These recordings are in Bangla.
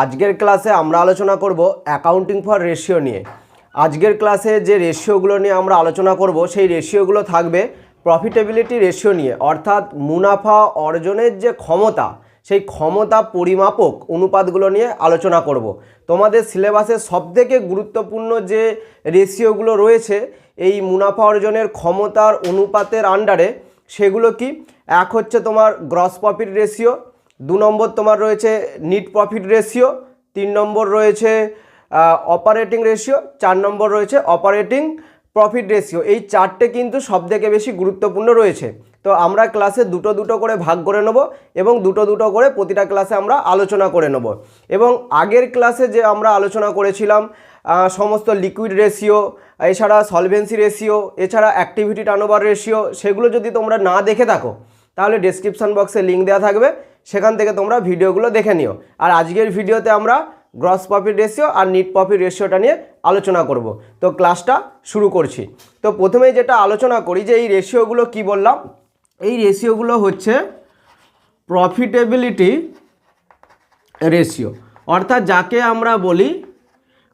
আজকের ক্লাসে আমরা আলোচনা করব অ্যাকাউন্টিং ফর রেশিও নিয়ে। আজকের ক্লাসে যে রেশিওগুলো নিয়ে আমরা আলোচনা করব, সেই রেশিওগুলো থাকবে প্রফিটেবিলিটি রেশিও নিয়ে, অর্থাৎ মুনাফা অর্জনের যে ক্ষমতা, সেই ক্ষমতা পরিমাপক অনুপাতগুলো নিয়ে আলোচনা করব। তোমাদের সিলেবাসে সবথেকে গুরুত্বপূর্ণ যে রেশিওগুলো রয়েছে, এই মুনাফা অর্জনের ক্ষমতার অনুপাতের আন্ডারে সেগুলো কি? এক হচ্ছে তোমার গ্রস প্রফিট রেশিও দু নম্বর তোমার রয়েছে নিট প্রফিট রেশিও তিন নম্বর রয়েছে অপারেটিং রেশিও চার নম্বর রয়েছে অপারেটিং প্রফিট রেশিও এই চারটে কিন্তু সবথেকে বেশি গুরুত্বপূর্ণ রয়েছে। তো আমরা ক্লাসে দুটো দুটো করে ভাগ করে নেব এবং দুটো দুটো করে প্রতিটা ক্লাসে আমরা আলোচনা করে নেব। এবং আগের ক্লাসে যে আমরা আলোচনা করেছিলাম সমস্ত লিকুইড রেশিও এছাড়া সলভেন্সি রেশিও এছাড়া অ্যাক্টিভিটি টার্নওভার রেশিও সেগুলো যদি তোমরা না দেখে থাকো, তাহলে ডেসক্রিপশন বক্সে লিঙ্ক দেওয়া থাকবে। সেখান থেকে তোমরা ভিডিওগুলো দেখে নিও। আর আজকের ভিডিওতে আমরা গ্রস প্রফিট রেশিও আর নিট প্রফিট রেশিওটা নিয়ে আলোচনা করব। তো ক্লাসটা শুরু করছি। তো প্রথমে যেটা আলোচনা করি যে এই রেশিওগুলো কি বললাম? এই রেশিওগুলো হচ্ছে প্রফিটেবিলিটি রেশিও অর্থাৎ যাকে আমরা বলি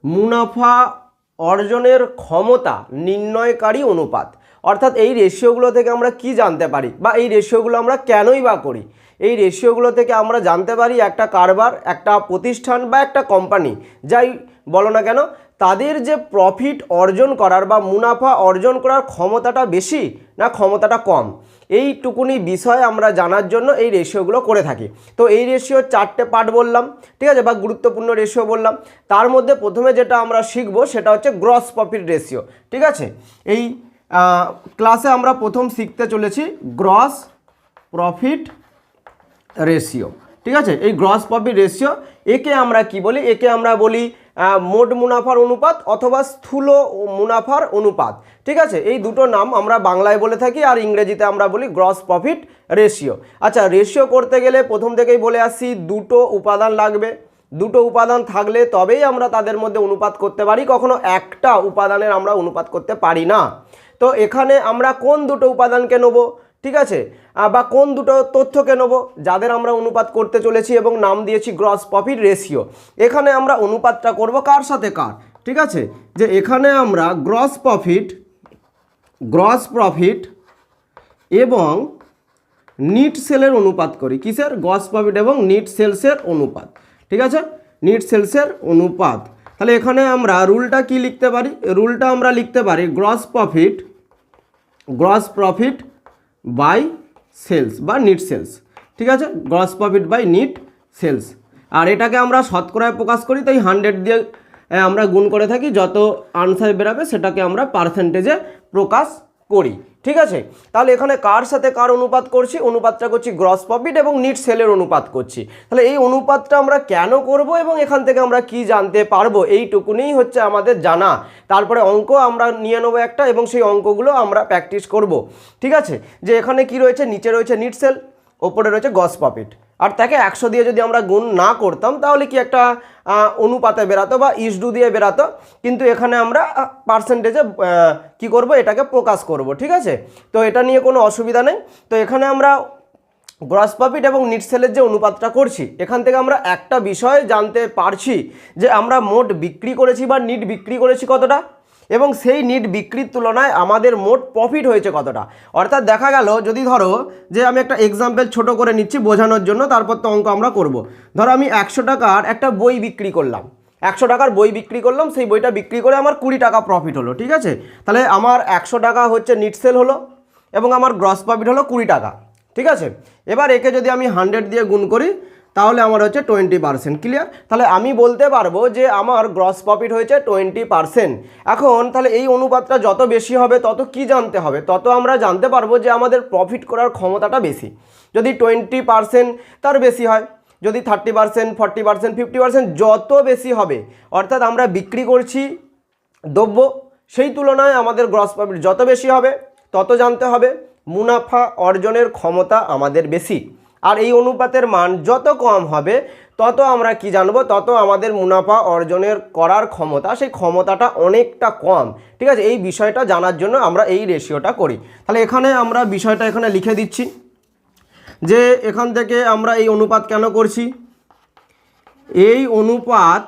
মুনাফা অর্জনের ক্ষমতা নির্ণয়কারী অনুপাত। অর্থাৎ এই রেশিওগুলো থেকে আমরা কি জানতে পারি? বা এই রেশিওগুলো আমরা কেনই বা করি? এই রেশিওগুলো থেকে আমরা জানতে পারি একটা কারবার, একটা প্রতিষ্ঠান বা একটা কোম্পানি যাই বলো না কেন, তাদের যে প্রফিট অর্জন করার বা মুনাফা অর্জন করার ক্ষমতাটা বেশি না ক্ষমতাটা কম? এইটুকুনি বিষয় আমরা জানার জন্য এই রেশিওগুলো করে থাকি। তো এই রেশিওর চারটে পার্ট বললাম, ঠিক আছে? বা গুরুত্বপূর্ণ রেশিও বললাম। তার মধ্যে প্রথমে যেটা আমরা শিখব সেটা হচ্ছে গ্রস প্রফিট রেশিও ঠিক আছে? এই ক্লাসে আমরা প্রথম শিখতে চলেছি গ্রস প্রফিট রেশিও ঠিক আছে? এই গ্রস প্রফিট রেশিও একে আমরা কি বলি? একে আমরা বলি মোট মুনাফার অনুপাত অথবা স্থূল মুনাফার অনুপাত। ঠিক আছে? এই দুটো নাম আমরা বাংলায় বলে থাকি আর ইংরেজিতে আমরা বলি গ্রস প্রফিট রেশিও আচ্ছা রেশিও করতে গেলে প্রথম থেকেই বলে আসছি দুটো উপাদান লাগবে। দুটো উপাদান থাকলে তবেই আমরা তাদের মধ্যে অনুপাত করতে পারি। কখনো একটা উপাদানের আমরা অনুপাত করতে পারি না। তো এখানে আমরা কোন দুটো উপাদানকে নেব? ঠিক আছে? বা কোন দুটো তথ্যকে নেব? যাদের আমরা অনুপাত করতে চলেছি এবং নাম দিয়েছি গ্রস প্রফিট রেশিও এখানে আমরা অনুপাতটা করব কার সাথে কার, ঠিক আছে? যে এখানে আমরা গ্রস প্রফিট গ্রস প্রফিট এবং নিট সেলের অনুপাত করি। কিসের? গ্রস প্রফিট এবং নিট সেলসের অনুপাত, ঠিক আছে? নিট সেলসের অনুপাত। তাহলে এখানে আমরা রুলটা কি লিখতে পারি? রুলটা আমরা লিখতে পারি gross profit gross profit by sales বা নিট সেলস, ঠিক আছে? Gross profit by net sales. আর এটাকে আমরা শতকরায় প্রকাশ করি, তাই হান্ড্রেড দিয়ে আমরা গুণ করে থাকি, যত আনসার বেরাবে সেটাকে আমরা পার্সেন্টেজে প্রকাশ করি। ঠিক আছে? তাহলে এখানে কার সাথে কার অনুপাত করছি? অনুপাতটা করছি গ্রস প্রফিট এবং নিট সেলের অনুপাত করছি। তাহলে এই অনুপাতটা আমরা কেন করব এবং এখান থেকে আমরা কি জানতে পারব? এইটুকুনেই হচ্ছে আমাদের জানা। তারপরে অঙ্ক আমরা নিয়ে নেব একটা এবং সেই অঙ্কগুলো আমরা প্র্যাকটিস করব। ঠিক আছে? যে এখানে কি রয়েছে? নিচে রয়েছে নিট সেল ওপরে রয়েছে গস প্রফিট আর তাকে একশো দিয়ে যদি আমরা গুণ না করতাম, তাহলে কি একটা অনুপাতে বেরাতো বা ইসডু দিয়ে বেরাতো। কিন্তু এখানে আমরা পার্সেন্টেজে কি করব? এটাকে প্রকাশ করব, ঠিক আছে? তো এটা নিয়ে কোনো অসুবিধা নেই। তো এখানে আমরা গ্রস প্রফিট এবং নিট সেলের যে অনুপাতটা করছি, এখান থেকে আমরা একটা বিষয় জানতে পারছি যে আমরা মোট বিক্রি করেছি বা নিট বিক্রি করেছি কতটা? এবং সেই নিট বিক্রির তুলনায় আমাদের মোট প্রফিট হয়েছে কতটা? অর্থাৎ দেখা গেল, যদি ধরো যে আমি একটা এক্সাম্পল ছোট করে নিচ্ছি বোঝানোর জন্য, তারপর তো অঙ্ক আমরা করব। ধরো আমি একশো টাকার একটা বই বিক্রি করলাম। একশো টাকার বই বিক্রি করলাম, সেই বইটা বিক্রি করে আমার কুড়ি টাকা প্রফিট হলো, ঠিক আছে? তাহলে আমার একশো টাকা হচ্ছে নিট সেল হলো এবং আমার গ্রস প্রফিট হলো কুড়ি টাকা, ঠিক আছে? এবার একে যদি আমি হান্ড্রেড দিয়ে গুণ করি তাহলে আমার হচ্ছে টোয়েন্টি পার্সেন্ট ক্লিয়ার তাহলে আমি বলতে পারব যে আমার গ্রস প্রফিট হয়েছে টোয়েন্টি পার্সেন্ট এখন তাহলে এই অনুপাতটা যত বেশি হবে, তত কি জানতে হবে? তত আমরা জানতে পারব যে আমাদের প্রফিট করার ক্ষমতাটা বেশি। যদি টোয়েন্টি পার্সেন্ট তার বেশি হয়, যদি thirty percent forty percent fifty percent যত বেশি হবে, অর্থাৎ আমরা বিক্রি করছি দ্রব্য, সেই তুলনায় আমাদের গ্রস প্রফিট যত বেশি হবে, তত জানতে হবে মুনাফা অর্জনের ক্ষমতা আমাদের বেশি। আর এই অনুপাতের মান যত কম হবে, তত আমরা কি জানব? তত আমাদের মুনাফা অর্জনের করার ক্ষমতা, সেই ক্ষমতাটা অনেকটা কম। ঠিক আছে? এই বিষয়টা জানার জন্য আমরা এই রেশিওটা করি। তাহলে এখানে আমরা বিষয়টা এখানে লিখে দিচ্ছি যে এখান থেকে আমরা এই অনুপাত কেন করছি? এই অনুপাত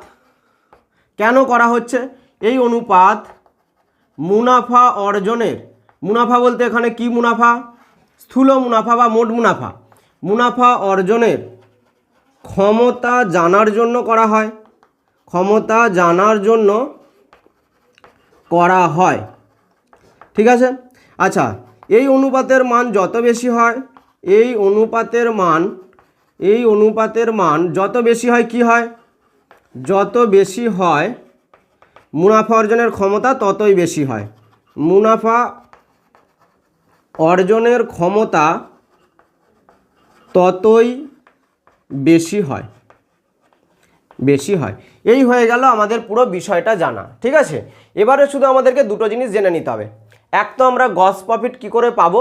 কেন করা হচ্ছে? এই অনুপাত মুনাফা অর্জনের, মুনাফা বলতে এখানে কি মুনাফা? স্থূল মুনাফা বা মোট মুনাফা। মুনাফা অর্জনের ক্ষমতা জানার জন্য করা হয়। ক্ষমতা জানার জন্য করা হয়। ঠিক আছে? আচ্ছা এই অনুপাতের মান যত বেশি হয়, এই অনুপাতের মান, এই অনুপাতের মান যত বেশি হয় কি হয়? যত বেশি হয়, মুনাফা অর্জনের ক্ষমতা ততই বেশি হয়। মুনাফা অর্জনের ক্ষমতা ততই বেশি হয়। বেশি হয়। এই হয়ে গেল আমাদের পুরো বিষয়টা জানা, ঠিক আছে? এবারে শুধু আমাদেরকে দুটো জিনিস জেনে নিতে হবে। এক তো আমরা গস প্রফিট কী করে পাবো,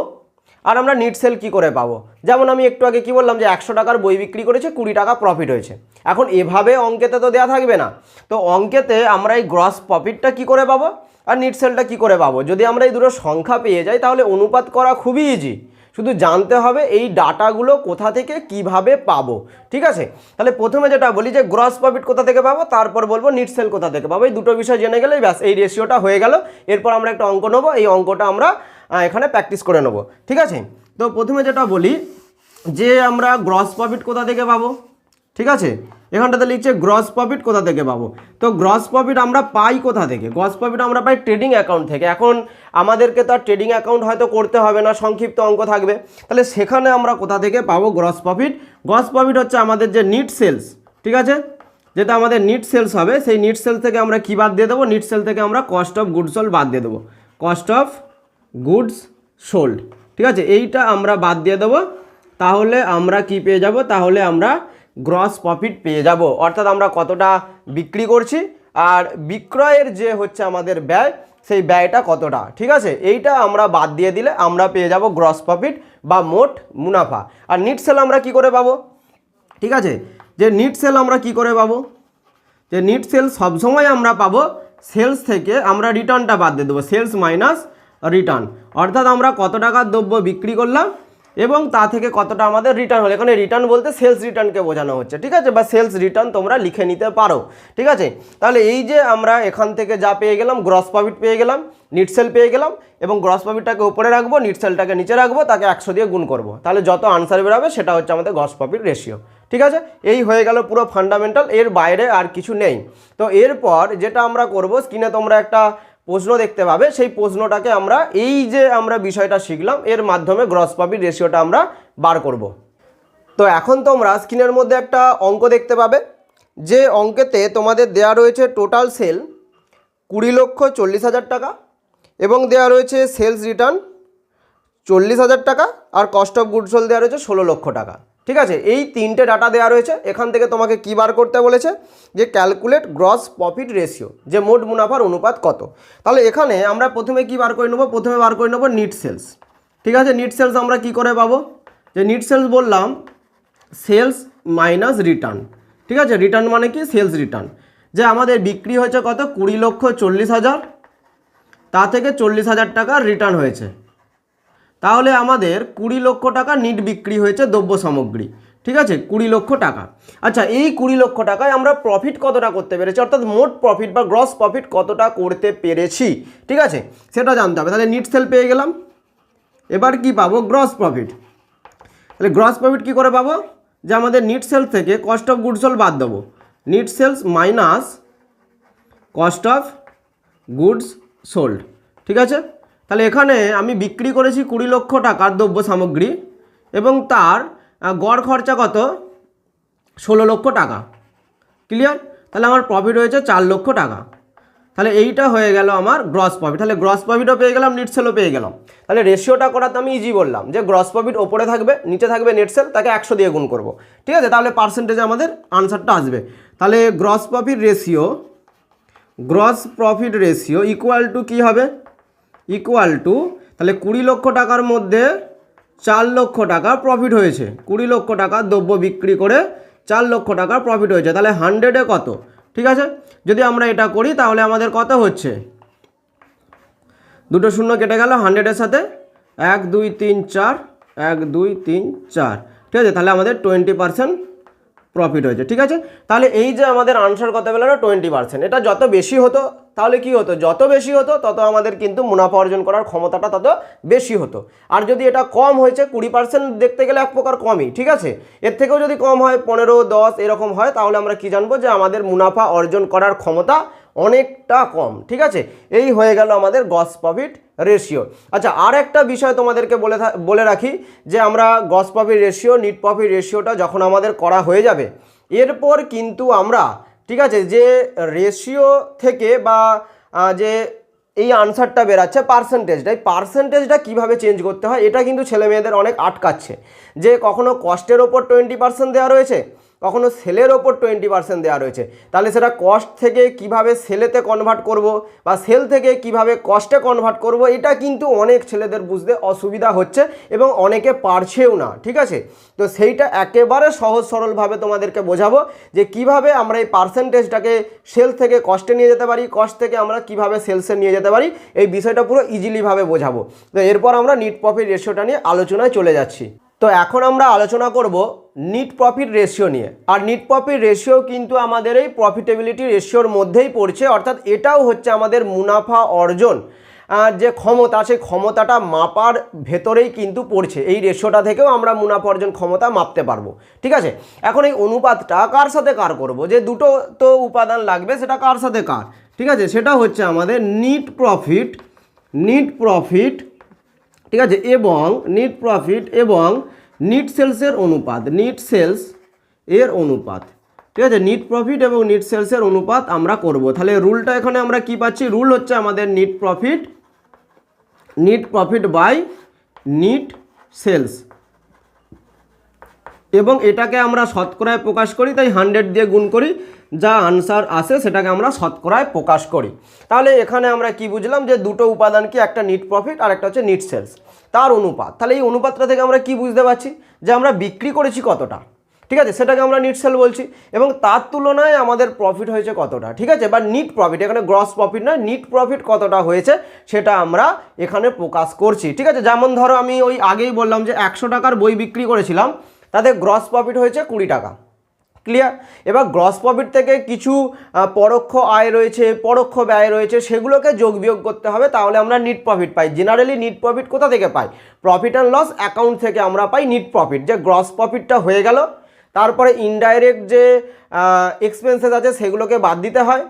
আর আমরা নিট সেল কী করে পাবো? যেমন আমি একটু আগে কি বললাম যে একশো টাকার বই বিক্রি করেছে, কুড়ি টাকা প্রফিট হয়েছে। এখন এভাবে অঙ্কেতে তো দেওয়া থাকবে না। তো অঙ্কেতে আমরা এই গ্রস প্রফিটটা কী করে পাবো, আর নিট সেলটা কী করে পাবো? যদি আমরা এই দুটো সংখ্যা পেয়ে যাই, তাহলে অনুপাত করা খুবই ইজি শুধু জানতে হবে এই ডাটাগুলো কোথা থেকে কীভাবে পাবো, ঠিক আছে? তাহলে প্রথমে যেটা বলি যে গ্রস প্রফিট কোথা থেকে পাবো, তারপর বলব নিট সেল কোথা থেকে পাবো, এই দুটো বিষয় জেনে গেলেই ব্যাস, এই রেশিওটা হয়ে গেল। এরপর আমরা একটা অঙ্ক নেব, এই অঙ্কটা আমরা এখানে প্র্যাকটিস করে নেব, ঠিক আছে? তো প্রথমে যেটা বলি যে আমরা গ্রস প্রফিট কোথা থেকে পাবো ঠিক আছে? এখানটাতে লিখছে গ্রস প্রফিট কোথা থেকে পাবো? তো গ্রস প্রফিট আমরা পাই কোথা থেকে? গ্রস প্রফিট আমরা পাই ট্রেডিং অ্যাকাউন্ট থেকে। এখন আমাদেরকে তো আর ট্রেডিং অ্যাকাউন্ট হয়তো করতে হবে না, সংক্ষিপ্ত অঙ্ক থাকবে। তাহলে সেখানে আমরা কোথা থেকে পাবো গ্রস প্রফিট গ্রস প্রফিট হচ্ছে আমাদের যে নিট সেলস ঠিক আছে? যেটা আমাদের নিট সেলস হবে, সেই নিট সেলস থেকে আমরা কী বাদ দিয়ে দেবো? নিট সেল থেকে আমরা কস্ট অফ গুডস সোল্ড বাদ দিয়ে দেবো। কস্ট অফ গুডস সোল্ড ঠিক আছে? এইটা আমরা বাদ দিয়ে দেবো। তাহলে আমরা কি পেয়ে যাব? তাহলে আমরা গ্রস প্রফিট পেয়ে যাব। অর্থাৎ আমরা কতটা বিক্রি করছি আর বিক্রয়ের যে হচ্ছে আমাদের ব্যয়, সেই ব্যয়টা কতটা? ঠিক আছে? এইটা আমরা বাদ দিয়ে দিলে আমরা পেয়ে যাব গ্রস প্রফিট বা মোট মুনাফা। আর নিট সেল আমরা কি করে পাবো? ঠিক আছে? যে নিট সেল আমরা কি করে পাবো? যে নিট সেল সবসময় আমরা পাবো সেলস থেকে আমরা রিটার্নটা বাদ দিয়ে দেবো। সেলস মাইনাস রিটার্ন অর্থাৎ আমরা কত টাকার দ্রব্য বিক্রি করলাম? এবং তা থেকে কতটা আমাদের রিটার্ন হলো। এখানে রিটার্ন বলতে সেলস রিটার্নকে বোঝানো হচ্ছে, ঠিক আছে? বা সেলস রিটার্ন তোমরা লিখে নিতে পারো, ঠিক আছে? তাহলে এই যে আমরা এখান থেকে যা পেয়ে গেলাম গ্রস প্রফিট পেয়ে গেলাম নিট সেল পেয়ে গেলাম, এবং গ্রস প্রফিটটাকে উপরে রাখব নিট সেলটাকে নিচে রাখব, তাকে একশো দিয়ে গুণ করব। তাহলে যত আনসার বেরোবে, সেটা হচ্ছে আমাদের গ্রস প্রফিট রেশিও ঠিক আছে? এই হয়ে গেল পুরো ফান্ডামেন্টাল এর বাইরে আর কিছু নেই। তো এরপর যেটা আমরা করব স্ক্রিনে তোমরা একটা প্রশ্ন দেখতে পাবে, সেই প্রশ্নটাকে আমরা, এই যে আমরা বিষয়টা শিখলাম, এর মাধ্যমে গ্রস প্রফিট রেশিওটা আমরা বার করব। তো এখন তোমরা স্ক্রিনের মধ্যে একটা অঙ্ক দেখতে পাবে, যে অঙ্কেতে তোমাদের দেয়া রয়েছে টোটাল সেল কুড়ি লক্ষ চল্লিশ হাজার টাকা এবং দেয়া রয়েছে সেলস রিটার্ন চল্লিশ হাজার টাকা, আর কস্ট অফ গুডসোল দেওয়া রয়েছে ষোলো লক্ষ টাকা। ঠিক আছে? এই তিনটে ডাটা দেওয়া রয়েছে। এখান থেকে তোমাকে কী বার করতে বলেছে? যে ক্যালকুলেট গ্রস প্রফিট রেশিও যে মোট মুনাফার অনুপাত কত। তাহলে এখানে আমরা প্রথমে কি বার করে নেব? প্রথমে বার করে নেব নিট সেলস ঠিক আছে? নিট সেলস আমরা কি করে পাবো? যে নিট সেলস বললাম সেলস মাইনাস রিটার্ন ঠিক আছে? রিটার্ন মানে কি? সেলস রিটার্ন যে আমাদের বিক্রি হয়েছে কত? কুড়ি লক্ষ চল্লিশ হাজার। তা থেকে চল্লিশ হাজার টাকা রিটার্ন হয়েছে। তাহলে আমাদের কুড়ি লক্ষ টাকা নিট বিক্রি হয়েছে দ্রব্য সামগ্রী। ঠিক আছে? কুড়ি লক্ষ টাকা। আচ্ছা এই কুড়ি লক্ষ টাকায় আমরা প্রফিট কতটা করতে পেরেছি? অর্থাৎ মোট প্রফিট বা গ্রস প্রফিট কতটা করতে পেরেছি? ঠিক আছে? সেটা জানতে হবে। তাহলে নিট সেল পেয়ে গেলাম। এবার কি পাবো? গ্রস প্রফিট তাহলে গ্রস প্রফিট কী করে পাবো? যে আমাদের নিট সেল থেকে কস্ট অফ গুডস সোল্ড বাদ দেবো। Net sales minus cost of goods sold ঠিক আছে? তাহলে এখানে আমি বিক্রি করেছি কুড়ি লক্ষ টাকার দ্রব্য সামগ্রী এবং তার গড় খরচা কত? ষোলো লক্ষ টাকা। ক্লিয়ার তাহলে আমার প্রফিট হয়েছে চার লক্ষ টাকা। তাহলে এইটা হয়ে গেল আমার গ্রস প্রফিট তাহলে গ্রস প্রফিটও পেয়ে গেলাম নেট সেলও পেয়ে গেলাম। তাহলে রেশিওটা করাতে আমি ইজি বললাম যে গ্রস প্রফিট ওপরে থাকবে, নিচে থাকবে নেট সেল তাকে একশো দিয়ে গুণ করব। ঠিক আছে? তাহলে পার্সেন্টেজে আমাদের আনসারটা আসবে। তাহলে gross profit ratio gross profit ratio equal to কী হবে? ইকুয়াল টু তাহলে কুড়ি লক্ষ টাকার মধ্যে চার লক্ষ টাকা প্রফিট হয়েছে। কুড়ি লক্ষ টাকা দ্রব্য বিক্রি করে চার লক্ষ টাকা প্রফিট হয়েছে। তাহলে হান্ড্রেডে কত? ঠিক আছে? যদি আমরা এটা করি, তাহলে আমাদের কত হচ্ছে? দুটো শূন্য কেটে গেল হান্ড্রেডের সাথে। এক, দুই, তিন, চার। এক, দুই, তিন, চার। ঠিক আছে? তাহলে আমাদের টোয়েন্টি পার্সেন্ট প্রফিট হয়েছে, ঠিক আছে? তাহলে এই যে আমাদের আনসার কত পেল না টোয়েন্টি পার্সেন্ট এটা যত বেশি হতো, তাহলে কি হতো? যত বেশি হতো, তত আমাদের কিন্তু মুনাফা অর্জন করার ক্ষমতাটা তত বেশি হতো। আর যদি এটা কম হয়েছে, কুড়ি পার্সেন্ট দেখতে গেলে এক প্রকার কমই, ঠিক আছে? এর থেকেও যদি কম হয়, পনেরো, দশ, এরকম হয়, তাহলে আমরা কি জানব যে আমাদের মুনাফা অর্জন করার ক্ষমতা অনেকটা কম, ঠিক আছে? এই হয়ে গেল আমাদের গস প্রফিট রেশিও আচ্ছা আর একটা বিষয় তোমাদেরকে বলে বলে রাখি যে আমরা gross profit ratio net profit রেশিওটা যখন আমাদের করা হয়ে যাবে, এরপর কিন্তু আমরা, ঠিক আছে, যে রেশিও থেকে বা যে এই আনসারটা বেরাচ্ছে পার্সেন্টেজটা এই পার্সেন্টেজটা কীভাবে চেঞ্জ করতে হয়, এটা কিন্তু ছেলে মেয়েদের অনেক আটকাচ্ছে। যে কখনো কস্টের ওপর টোয়েন্টি পার্সেন্ট দেওয়া রয়েছে কখনো সেলের ওপর টোয়েন্টি পার্সেন্ট দেওয়া রয়েছে। তাহলে সেটা কস্ট থেকে কীভাবে সেলেতে কনভার্ট করব বা সেল থেকে কীভাবে কস্টে কনভার্ট করব, এটা কিন্তু অনেক ছেলেদের বুঝতে অসুবিধা হচ্ছে এবং অনেকে পারছেও না, ঠিক আছে? তো সেইটা একেবারে সহজ সরলভাবে তোমাদেরকে বোঝাবো যে কীভাবে আমরা এই পার্সেন্টেজটাকে সেল থেকে কস্টে নিয়ে যেতে পারি কস্ট থেকে আমরা কীভাবে সেলসে নিয়ে যেতে পারি, এই বিষয়টা পুরো ইজিলিভাবে বোঝাবো। তো এরপর আমরা নিট প্রফিট রেশিওটা নিয়ে আলোচনায় চলে যাচ্ছি। তো এখন আমরা আলোচনা করব নিট প্রফিট রেশিও নিয়ে। আর নিট প্রফিট রেশিও কিন্তু আমাদের এই প্রফিটেবিলিটি রেশিওর মধ্যেই পড়ছে, অর্থাৎ এটাও হচ্ছে আমাদের মুনাফা অর্জন যে ক্ষমতা, সেই ক্ষমতাটা মাপার ভেতরেই কিন্তু পড়ছে। এই রেশিওটা থেকেও আমরা মুনাফা অর্জন ক্ষমতা মাপতে পারব। ঠিক আছে? এখন এই অনুপাতটা কার সাথে কার করব? যে দুটো তো উপাদান লাগবে, সেটা কার সাথে কার? ঠিক আছে? সেটা হচ্ছে আমাদের নিট প্রফিট নিট প্রফিট ঠিক আছে? এবং নিট প্রফিট এবং নিট সেলসের অনুপাত নিট সেলস এর অনুপাত। ঠিক আছে? নিট প্রফিট এবং নিট সেলসের অনুপাত আমরা করব। তাহলে রুলটা এখানে আমরা কি পাচ্ছি? রুল হচ্ছে আমাদের net profit net profit by net sales এবং এটাকে আমরা শতকরায় প্রকাশ করি, তাই হান্ড্রেড দিয়ে গুণ করি। যা আনসার আসে, সেটাকে আমরা শতকরায় প্রকাশ করি। তাহলে এখানে আমরা কি বুঝলাম যে দুটো উপাদান কি একটা নিট প্রফিট আর একটা হচ্ছে নিট সেলস তার অনুপাত। তাহলে এই অনুপাতটা থেকে আমরা কি বুঝতে পারছি? যে আমরা বিক্রি করেছি কতটা। ঠিক আছে? সেটাকে আমরা নিট সেল বলছি। এবং তার তুলনায় আমাদের প্রফিট হয়েছে কতটা। ঠিক আছে? বা নিট প্রফিট এখানে গ্রস প্রফিট নয় নিট প্রফিট কতটা হয়েছে সেটা আমরা এখানে প্রকাশ করছি। ঠিক আছে? যেমন ধরো আমি ওই আগেই বললাম যে একশো টাকার বই বিক্রি করেছিলাম। তাতে গ্রস প্রফিট হয়েছে কুড়ি টাকা। ক্লিয়ার এবার গ্রস প্রফিট থেকে কিছু পরোক্ষ আয় রয়েছে, পরোক্ষ ব্যয় রয়েছে, সেগুলোকে যোগ বিয়োগ করতে হবে, তাহলে আমরা নিট প্রফিট পাই। জেনারেলি নিট প্রফিট কোথা থেকে পাই? প্রফিট অ্যান্ড লস অ্যাকাউন্ট থেকে আমরা পাই নিট প্রফিট যে গ্রস প্রফিটটা হয়ে গেল, তারপরে ইনডাইরেক্ট যে এক্সপেন্সেস আছে, সেগুলোকে বাদ দিতে হয়।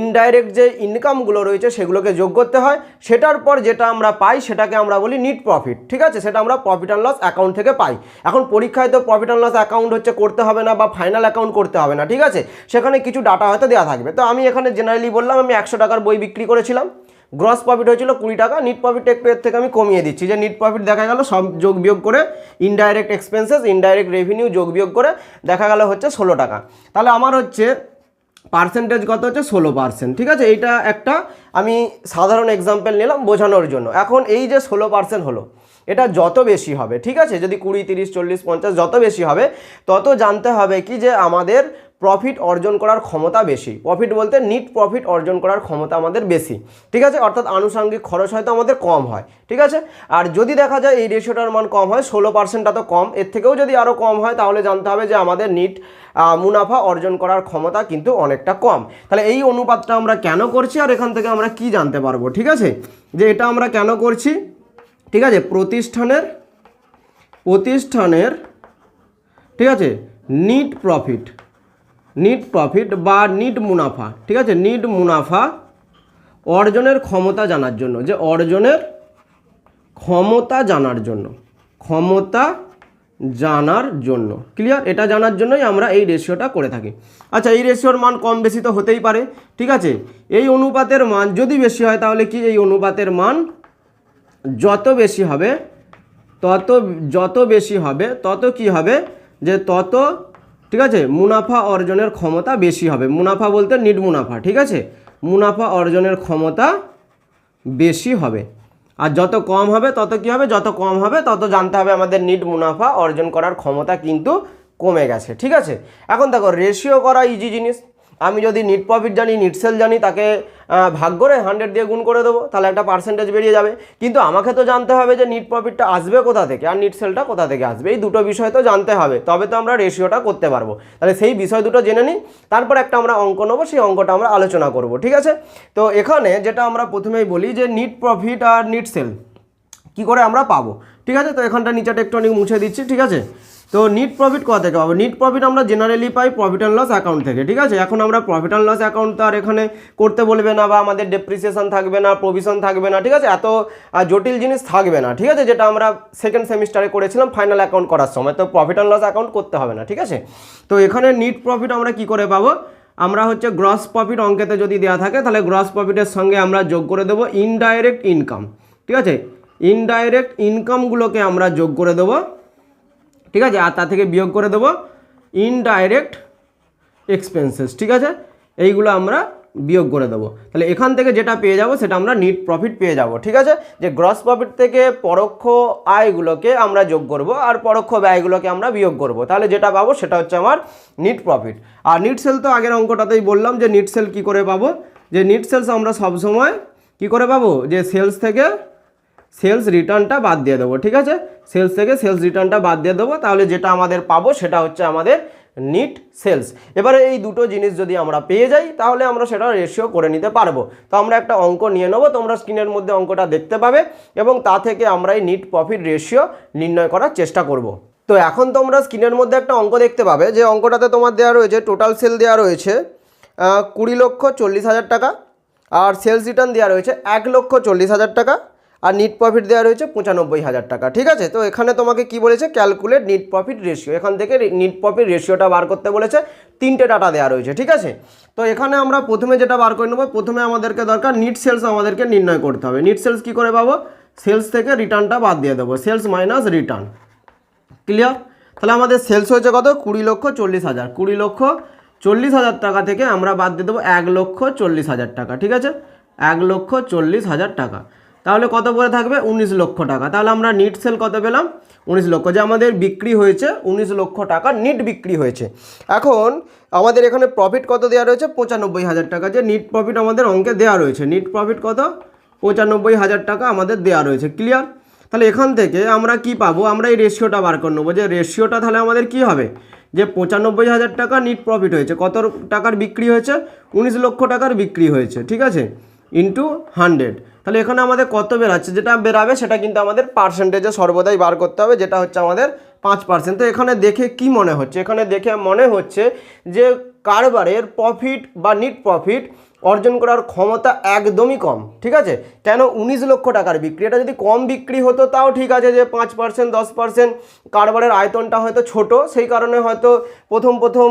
ইনডাইরেক্ট যে ইনকামগুলো রয়েছে সেগুলোকে যোগ করতে হয়, সেটার পর যেটা আমরা পাই সেটাকে আমরা বলি নিট প্রফিট ঠিক আছে? সেটা আমরা প্রফিট অ্যান্ড লস অ্যাকাউন্ট থেকে পাই। এখন পরীক্ষায় তো প্রফিট অ্যান্ড লস অ্যাকাউন্ট হচ্ছে করতে হবে না বা ফাইনাল অ্যাকাউন্ট করতে হবে না, ঠিক আছে? সেখানে কিছু ডাটা হয়তো দেওয়া থাকবে। তো আমি এখানে জেনারেলি বললাম, আমি একশো টাকার বই বিক্রি করেছিলাম। গ্রস প্রফিট হয়েছিল কুড়ি টাকা নিট প্রফিট একটু এর থেকে আমি কমিয়ে দিচ্ছি। যে নিট প্রফিট দেখা গেল সব যোগ বিয়োগ করে ইনডাইরেক্ট এক্সপেন্সেস ইনডাইরেক্ট রেভিনিউ যোগ বিয়োগ করে দেখা গেল হচ্ছে ষোলো টাকা। তাহলে আমার হচ্ছে পার্সেন্টেজ কত হচ্ছে? ষোলো পার্সেন্ট ঠিক আছে? এইটা একটা আমি সাধারণ এক্সাম্পল নিলাম বোঝানোর জন্য। এখন এই যে ষোলো পার্সেন্ট হলো, এটা যত বেশি হবে, ঠিক আছে? যদি কুড়ি, তিরিশ, চল্লিশ, পঞ্চাশ, যত বেশি হবে, তত জানতে হবে কি যে আমাদের প্রফিট অর্জন করার ক্ষমতা বেশি। প্রফিট বলতে নিট প্রফিট অর্জন করার ক্ষমতা আমাদের বেশি। ঠিক আছে? অর্থাৎ আনুষঙ্গিক খরচ হয়তো আমাদের কম হয়। ঠিক আছে? আর যদি দেখা যায় এই রেশিওটার মান কম হয়, ষোলো পার্সেন্টটা তো কম, এর থেকেও যদি আরও কম হয়, তাহলে জানতে হবে যে আমাদের নিট মুনাফা অর্জন করার ক্ষমতা কিন্তু অনেকটা কম। তাহলে এই অনুপাতটা আমরা কেন করছি আর এখান থেকে আমরা কি জানতে পারব? ঠিক আছে? যে এটা আমরা কেন করছি? ঠিক আছে? প্রতিষ্ঠানের প্রতিষ্ঠানের, ঠিক আছে? নিট প্রফিট নিট প্রফিট বা নিট মুনাফা, ঠিক আছে? নিট মুনাফা অর্জনের ক্ষমতা জানার জন্য, যে অর্জনের ক্ষমতা জানার জন্য, ক্ষমতা জানার জন্য। ক্লিয়ার এটা জানার জন্যই আমরা এই রেশিওটা করে থাকি। আচ্ছা এই রেশিওর মান কম বেশি তো হতেই পারে, ঠিক আছে? এই অনুপাতের মান যদি বেশি হয়, তাহলে কি এই অনুপাতের মান যত বেশি হবে, তত, যত বেশি হবে, তত কি হবে? যে তত ঠিক আছে? মুনাফা অর্জনের ক্ষমতা বেশি হবে। মুনাফা বলতে নিট মুনাফা, ঠিক আছে? মুনাফা অর্জনের ক্ষমতা বেশি হবে। আর যত কম হবে, তত কি হবে? যত কম হবে, তত জানতে হবে আমাদের নিট মুনাফা অর্জন করার ক্ষমতা কিন্তু কমে গেছে, ঠিক আছে? এখন দেখো রেশিও করা ইজি জিনিস। আমি যদি নিট প্রফিট জানি নিট সেল জানি, তাকে ভাগ করে হান্ড্রেড দিয়ে গুণ করে দেবো, তাহলে একটা পার্সেন্টেজ বেরিয়ে যাবে। কিন্তু আমাকে তো জানতে হবে যে নিট প্রফিটটা আসবে কোথা থেকে আর নিট সেলটা কোথা থেকে আসবে। এই দুটো বিষয় তো জানতে হবে, তবে তো আমরা রেশিওটা করতে পারব। তাহলে সেই বিষয় দুটো জেনে নিই, তারপর একটা আমরা অঙ্ক নেব, সেই অঙ্কটা আমরা আলোচনা করব, ঠিক আছে? তো এখানে যেটা আমরা প্রথমেই বলি যে নিট প্রফিট আর নিট সেল কি করে আমরা পাবো, ঠিক আছে? তো এখানটা নিচেটা একটু অনেক মুছে দিচ্ছি, ঠিক আছে? তো নিট প্রফিট কোথা থেকে পাবো? নিট প্রফিট আমরা জেনারেলি পাই প্রফিট অ্যান্ড লস অ্যাকাউন্ট থেকে, ঠিক আছে? এখন আমরা প্রফিট অ্যান্ড লস অ্যাকাউন্ট তো আর এখানে করতে বলবে না বা আমাদের ডেপ্রিসিয়েশন থাকবে না প্রভিশন থাকবে না, ঠিক আছে? এত জটিল জিনিস থাকবে না, ঠিক আছে? যেটা আমরা সেকেন্ড সেমিস্টারে করেছিলাম ফাইনাল অ্যাকাউন্ট করার সময়, তো প্রফিট অ্যান্ড লস অ্যাকাউন্ট করতে হবে না, ঠিক আছে? তো এখানে নিট প্রফিট আমরা কি করে পাবো? আমরা হচ্ছে গ্রস প্রফিট অঙ্কেতে যদি দেওয়া থাকে, তাহলে গ্রস প্রফিটের সঙ্গে আমরা যোগ করে দেবো ইনডাইরেক্ট ইনকাম ঠিক আছে? ইনডাইরেক্ট ইনকামগুলোকে আমরা যোগ করে দেবো। ঠিক আছে? আর তা থেকে বিয়োগ করে দেবো ইনডাইরেক্ট এক্সপেন্সেস ঠিক আছে? এইগুলো আমরা বিয়োগ করে দেবো। তাহলে এখান থেকে যেটা পেয়ে যাব সেটা আমরা নিট প্রফিট পেয়ে যাব, ঠিক আছে? যে গ্রস প্রফিট থেকে পরোক্ষ আয়গুলোকে আমরা যোগ করব আর পরোক্ষ ব্যয়গুলোকে আমরা বিয়োগ করব। তাহলে যেটা পাবো সেটা হচ্ছে আমার নিট প্রফিট আর নিট সেল তো আগের অঙ্কটাতেই বললাম যে নিট সেল কী করে পাবো? যে নিট সেলস আমরা সবসময় কী করে পাবো? যে সেলস থেকে সেলস রিটার্নটা বাদ দিয়ে দেবো, ঠিক আছে? সেলস থেকে সেলস রিটার্নটা বাদ দিয়ে দেবো, তাহলে যেটা আমাদের পাবো সেটা হচ্ছে আমাদের নিট সেলস এবারে এই দুটো জিনিস যদি আমরা পেয়ে যাই, তাহলে আমরা সেটা রেশিও করে নিতে পারব। তো আমরা একটা অঙ্ক নিয়ে নেব, তোমরা স্ক্রিনের মধ্যে অঙ্কটা দেখতে পাবে এবং তা থেকে আমরা এই নিট প্রফিট রেশিও নির্ণয় করার চেষ্টা করব। তো এখন তোমরা স্ক্রিনের মধ্যে একটা অঙ্ক দেখতে পাবে, যে অঙ্কটাতে তোমার দেওয়া রয়েছে টোটাল সেল দেওয়া রয়েছে কুড়ি লক্ষ চল্লিশ হাজার টাকা, আর সেলস রিটার্ন দেওয়া রয়েছে এক লক্ষ চল্লিশ হাজার টাকা। আর নিট প্রফিট দেওয়া রয়েছে পঁচানব্বই হাজার টাকা, ঠিক আছে? তো এখানে তোমাকে কি বলেছে? ক্যালকুলেট নিট প্রফিট রেশিও এখান থেকে নিট প্রফিট রেশিওটা বার করতে বলেছে, তিনটে ডাটা দেওয়া রয়েছে, ঠিক আছে? তো এখানে আমরা প্রথমে যেটা বার করে নেব, প্রথমে আমাদেরকে দরকার নিট সেলস আমাদেরকে নির্ণয় করতে হবে। নিট সেলস কী করে পাবো? সেলস থেকে রিটার্নটা বাদ দিয়ে দেবো সেলস মাইনাস রিটার্ন ক্লিয়ার তাহলে আমাদের সেলস হয়েছে কত? কুড়ি লক্ষ চল্লিশ হাজার, কুড়ি লক্ষ চল্লিশ হাজার টাকা থেকে আমরা বাদ দিয়ে দেবো এক লক্ষ চল্লিশ হাজার টাকা, ঠিক আছে? এক লক্ষ চল্লিশ হাজার টাকা। তাহলে কত পরে থাকবে? উনিশ লক্ষ টাকা। তাহলে আমরা নিট সেল কত পেলাম? উনিশ লক্ষ। যে আমাদের বিক্রি হয়েছে, উনিশ লক্ষ টাকা নিট বিক্রি হয়েছে। এখন আমাদের এখানে প্রফিট কত দেওয়া রয়েছে? পঁচানব্বই হাজার টাকা। যে নিট প্রফিট আমাদের অঙ্কে দেওয়া রয়েছে। নিট প্রফিট কত? পঁচানব্বই হাজার টাকা আমাদের দেওয়া রয়েছে। ক্লিয়ার তাহলে এখান থেকে আমরা কি পাবো? আমরা এই রেশিওটা বার করে নেব। যে রেশিওটা তাহলে আমাদের কি হবে? যে পঁচানব্বই হাজার টাকা নিট প্রফিট হয়েছে। কত টাকার বিক্রি হয়েছে? উনিশ লক্ষ টাকার বিক্রি হয়েছে। ঠিক আছে? ইন্টু হান্ড্রেড তাহলে এখানে আমাদের কত বেরাচ্ছে? যেটা বেরাবে, সেটা কিন্তু আমাদের পার্সেন্টেজে সর্বদাই বার করতে হবে, যেটা হচ্ছে আমাদের পাঁচ পার্সেন্ট তো এখানে দেখে কি মনে হচ্ছে? এখানে দেখে মনে হচ্ছে যে কারবারের প্রফিট বা নিট প্রফিট অর্জন করার ক্ষমতা একদমই কম, ঠিক আছে? কেন উনিশ লক্ষ টাকার বিক্রি? এটা যদি কম বিক্রি হতো, তাও ঠিক আছে যে পাঁচ পার্সেন্ট দশ পার্সেন্ট কারবারের আয়তনটা হয়তো ছোট, সেই কারণে হয়তো প্রথম প্রথম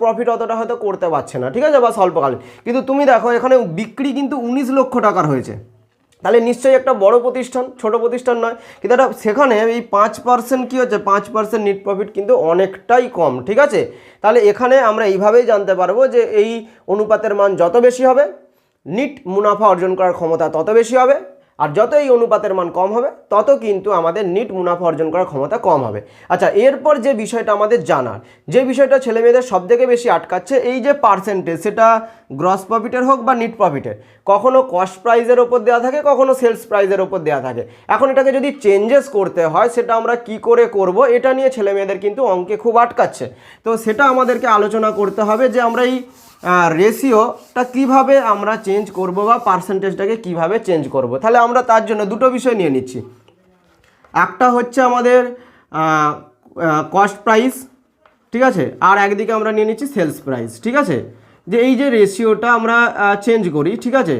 প্রফিট অতটা হয়তো করতে পারছে না, ঠিক আছে? বা স্বল্পকালীন। কিন্তু তুমি দেখো, এখানে বিক্রি কিন্তু উনিশ লক্ষ টাকার হয়েছে। তাহলে নিশ্চয়ই একটা বড় প্রতিষ্ঠান, ছোট প্রতিষ্ঠান নয়। কিন্তু একটা সেখানে এই পাঁচ পার্সেন্ট কী হচ্ছে? পাঁচ পার্সেন্ট নিট প্রফিট কিন্তু অনেকটাই কম, ঠিক আছে? তাহলে এখানে আমরা এইভাবেই জানতে পারব যে এই অনুপাতের মান যত বেশি হবে নিট মুনাফা অর্জন করার ক্ষমতা তত বেশি হবে। আর যত এই অনুপাতের মান কম হবে, তত কিন্তু আমাদের নিট মুনাফা অর্জন করার ক্ষমতা কম হবে। আচ্ছা এরপর যে বিষয়টা আমাদের জানার, যে বিষয়টা ছেলে মেয়েদের সব থেকে বেশি আটকাচ্ছে, এই যে পার্সেন্টেজ সেটা গ্রস প্রফিটের হোক বা নিট প্রফিটের কখনো কস্ট প্রাইজের ওপর দেওয়া থাকে, কখনো সেলস প্রাইজের ওপর দেওয়া থাকে। এখন এটাকে যদি চেঞ্জেস করতে হয়, সেটা আমরা কি করে করব, এটা নিয়ে ছেলে মেয়েদের কিন্তু অঙ্কে খুব আটকাচ্ছে। তো সেটা আমাদেরকে আলোচনা করতে হবে যে আমরা এই রেশিওটা কীভাবে আমরা চেঞ্জ করব বা পার্সেন্টেজটাকে কীভাবে চেঞ্জ করব? তাহলে আমরা তার জন্য দুটো বিষয় নিয়ে নিচ্ছি। একটা হচ্ছে আমাদের কস্ট প্রাইস ঠিক আছে? আর একদিকে আমরা নিয়ে নিচ্ছি সেলস প্রাইস ঠিক আছে? যে এই যে রেশিওটা আমরা চেঞ্জ করি, ঠিক আছে?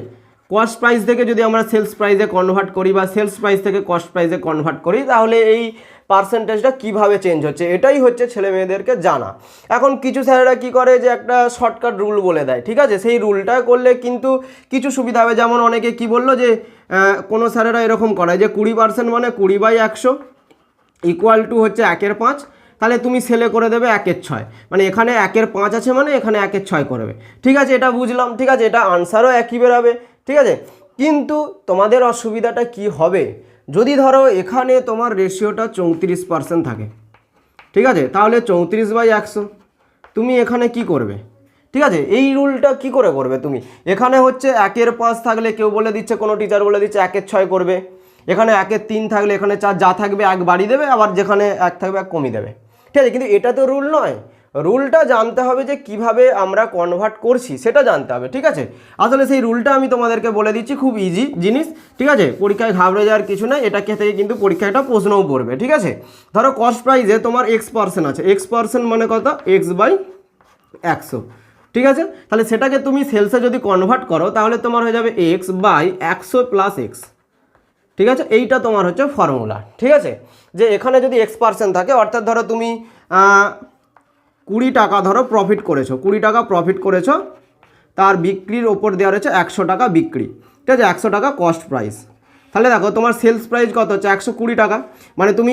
কস্ট প্রাইস থেকে যদি আমরা সেলস প্রাইসে কনভার্ট করি বা সেলস প্রাইস থেকে কস্ট প্রাইসে কনভার্ট করি, তাহলে এই পার্সেন্টেজটা কীভাবে চেঞ্জ হচ্ছে? এটাই হচ্ছে ছেলে মেয়েদেরকে জানা। এখন কিছু স্যারেরা কি করে? যে একটা শর্টকাট রুল বলে দেয়, ঠিক আছে? সেই রুলটা করলে কিন্তু কিছু সুবিধা হবে। যেমন অনেকে কি বলল যে কোনো স্যারেরা এরকম করায় যে, কুড়ি পার্সেন্ট মানে কুড়ি বাই একশো ইকুয়াল টু হচ্ছে একের পাঁচ। তাহলে তুমি সেলে করে দেবে একের ছয়। মানে এখানে একের পাঁচ আছে মানে এখানে একের ছয় করবে ঠিক আছে? এটা বুঝলাম, ঠিক আছে? এটা আনসারও একই বেরাবে, ঠিক আছে? কিন্তু তোমাদের অসুবিধাটা কি হবে? যদি ধরো এখানে তোমার রেশিওটা চৌত্রিশ পার্সেন্ট থাকে, ঠিক আছে? তাহলে চৌত্রিশ বাই একশো, তুমি এখানে কি করবে? ঠিক আছে? এই রুলটা কি করে করবে তুমি? এখানে হচ্ছে একের পাঁচ থাকলে কেউ বলে দিচ্ছে, কোনো টিচার বলে দিচ্ছে, একের ছয় করবে। এখানে একের তিন থাকলে, এখানে চার, যা থাকবে এক বাড়ি দেবে, আবার যেখানে এক থাকবে, এক কমিয়ে দেবে। ঠিক আছে? কিন্তু এটা তো রুল নয়। রুলটা জানতে হবে যে কীভাবে আমরা কনভার্ট করছি, সেটা জানতে হবে, ঠিক আছে? আসলে সেই রুলটা আমি তোমাদেরকে বলে দিচ্ছি, খুব ইজি জিনিস, ঠিক আছে? পরীক্ষায় ঘাবড়ে যাওয়ার কিছু নাই এটাকে থেকে কিন্তু পরীক্ষায় একটা প্রশ্নও পড়বে, ঠিক আছে? ধরো কস্ট প্রাইজে তোমার এক্স পার্সেন্ট আছে এক্স পার্সেন্ট মানে কত? এক্স বাই একশো, ঠিক আছে? তাহলে সেটাকে তুমি সেলসে যদি কনভার্ট করো, তাহলে তোমার হয়ে যাবে এক্স বাই একশো প্লাস এক্স ঠিক আছে? এইটা তোমার হচ্ছে ফর্মুলা ঠিক আছে? যে এখানে যদি এক্স পার্সেন্ট থাকে, অর্থাৎ ধরো তুমি কুড়ি টাকা ধরো প্রফিট করেছ, কুড়ি টাকা প্রফিট করেছ, তার বিক্রির ওপর দেওয়া রয়েছে একশো টাকা বিক্রি। ঠিক আছে, একশো টাকা কস্ট প্রাইস তাহলে দেখো, তোমার সেলস প্রাইস কত হচ্ছে? একশো কুড়ি টাকা। মানে তুমি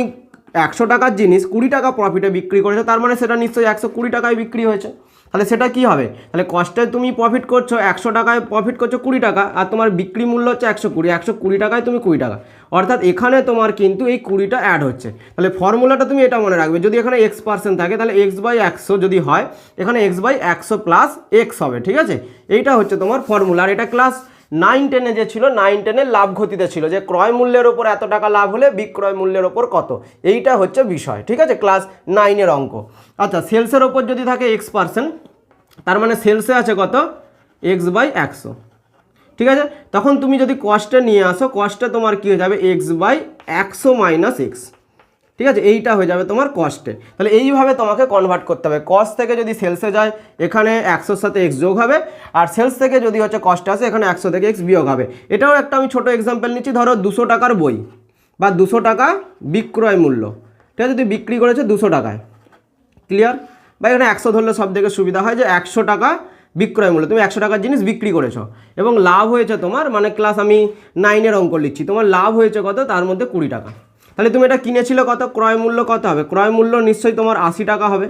একশো টাকার জিনিস কুড়ি টাকা প্রফিটে বিক্রি করেছ, তার মানে সেটা নিশ্চয়ই একশো কুড়ি টাকায় বিক্রি হয়েছে। তাহলে সেটা কি হবে? তাহলে কস্টে তুমি প্রফিট করছ, একশো টাকায় প্রফিট করছ কুড়ি টাকা, আর তোমার বিক্রি মূল্য হচ্ছে একশো কুড়ি একশো কুড়ি টাকায় তুমি কুড়ি টাকা। অর্থাৎ এখানে তোমার কিন্তু এই কুড়িটা অ্যাড হচ্ছে। তাহলে ফর্মুলাটা তুমি এটা মনে রাখবে, যদি এখানে এক্স পার্সেন্ট থাকে, তাহলে এক্স বাই একশো যদি হয়, এখানে এক্স বাই একশো প্লাস এক্স হবে, ঠিক আছে? এইটা হচ্ছে তোমার ফর্মুলা আর এটা ক্লাস নাইন টেনে যে ছিল নাইন টেনের লাভ ক্ষতিতে ছিল, যে ক্রয় মূল্যের ওপর এত টাকা লাভ হলে বিক্রয় মূল্যের ওপর কত? এইটা হচ্ছে বিষয়, ঠিক আছে? ক্লাস নাইনের অঙ্ক। আচ্ছা সেলসের ওপর যদি থাকে এক্স পার্সেন্ট তার মানে সেলসে আছে কত? এক্স বাই একশো। ঠিক আছে? তখন তুমি যদি কস্টে নিয়ে আসো কস্টে তোমার কী হয়ে যাবে? এক্স বাই একশো মাইনাস এক্স ঠিক আছে? এইটা হয়ে যাবে তোমার কস্টে তাহলে এইভাবে তোমাকে কনভার্ট করতে হবে। কস্ট থেকে যদি সেলসে যায়, এখানে একশোর সাথে এক্স যোগ হবে। আর সেলস থেকে যদি হচ্ছে কস্ট আসে, এখানে একশো থেকে এক্স বিয়োগ হবে। এটাও একটা আমি ছোটো এক্সাম্পল নিচ্ছি। ধরো দুশো টাকার বই বা দুশো টাকা বিক্রয় মূল্য। ঠিক আছে? তুই বিক্রি করেছ দুশো টাকায়। ক্লিয়ার বা এখানে একশো ধরলে সব থেকে সুবিধা হয় যে একশো টাকা বিক্রয় মূল্য তুমি একশো টাকার জিনিস বিক্রি করেছ। এবং লাভ হয়েছে তোমার মানে ক্লাস আমি নাইনের অঙ্ক লিখছি। তোমার লাভ হয়েছে কত? তার মধ্যে কুড়ি টাকা। তাহলে তুমি এটা কিনেছিলে কত? ক্রয় মূল্য কত হবে? ক্রয় মূল্য নিশ্চয়ই তোমার আশি টাকা হবে।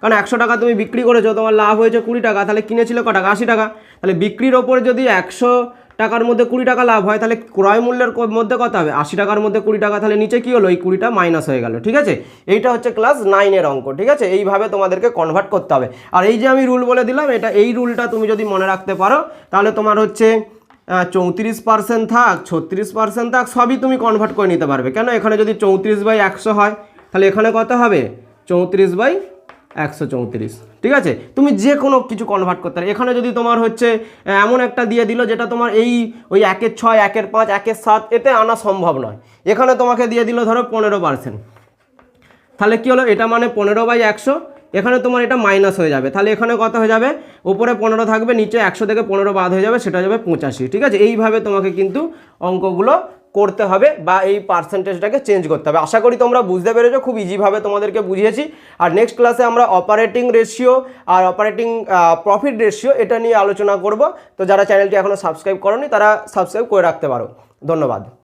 কারণ একশো টাকা তুমি বিক্রি করেছ, তোমার লাভ হয়েছে কুড়ি টাকা। তাহলে কিনেছিলে ক টাকা? আশি টাকা। তাহলে বিক্রির ওপর যদি একশো টাকার মধ্যে কুড়ি টাকা লাভ হয়, তাহলে ক্রয় মূল্যের মধ্যে কত হবে? আশি টাকার মধ্যে কুড়ি টাকা, তাহলে নিচে কী হলো? এই কুড়িটা মাইনাস হয়ে গেল, ঠিক আছে? এইটা হচ্ছে ক্লাস নাইনের অঙ্ক, ঠিক আছে? এইভাবে তোমাদেরকে কনভার্ট করতে হবে। আর এই যে আমি রুল বলে দিলাম, এটা এই রুলটা তুমি যদি মনে রাখতে পারো, তাহলে তোমার হচ্ছে চৌত্রিশ পার্সেন্ট থাক, ছত্রিশ পার্সেন্ট থাক, সবই তুমি কনভার্ট করে নিতে পারবে। কেন? এখানে যদি চৌত্রিশ বাই একশো হয়, তাহলে এখানে কত হবে? চৌত্রিশ বাই একশো চৌত্রিশ। ঠিক আছে? তুমি যে কোনো কিছু কনভার্ট করতে পারো। এখানে যদি তোমার হচ্ছে এমন একটা দিয়ে দিল যেটা তোমার এই ওই একের ছয়, একের পাঁচ, একের সাত, এতে আনা সম্ভব নয়। এখানে তোমাকে দিয়ে দিল ধরো পনেরো পার্সেন্ট তাহলে কী হলো? এটা মানে পনেরো বাই একশো। এখানে তোমার এটা মাইনাস হয়ে যাবে। তাহলে এখানে কত হয়ে যাবে? ওপরে পনেরো থাকবে, নিচে একশো থেকে পনেরো বাদ হয়ে যাবে, সেটা যাবে পঁচাশি। ঠিক আছে? এইভাবে তোমাকে কিন্তু অঙ্কগুলো করতে হবে বা এই পার্সেন্টেজটাকে চেঞ্জ করতে হবে। আশা করি তোমরা বুঝতে পেরেছ, খুব ইজিভাবে তোমাদেরকে বুঝিয়েছি। আর নেক্সট ক্লাসে আমরা অপারেটিং রেশিও আর অপারেটিং প্রফিট রেশিও এটা নিয়ে আলোচনা করব। তো যারা চ্যানেলটি এখনও সাবস্ক্রাইব করনি, তারা সাবস্ক্রাইব করে রাখতে পারো। ধন্যবাদ।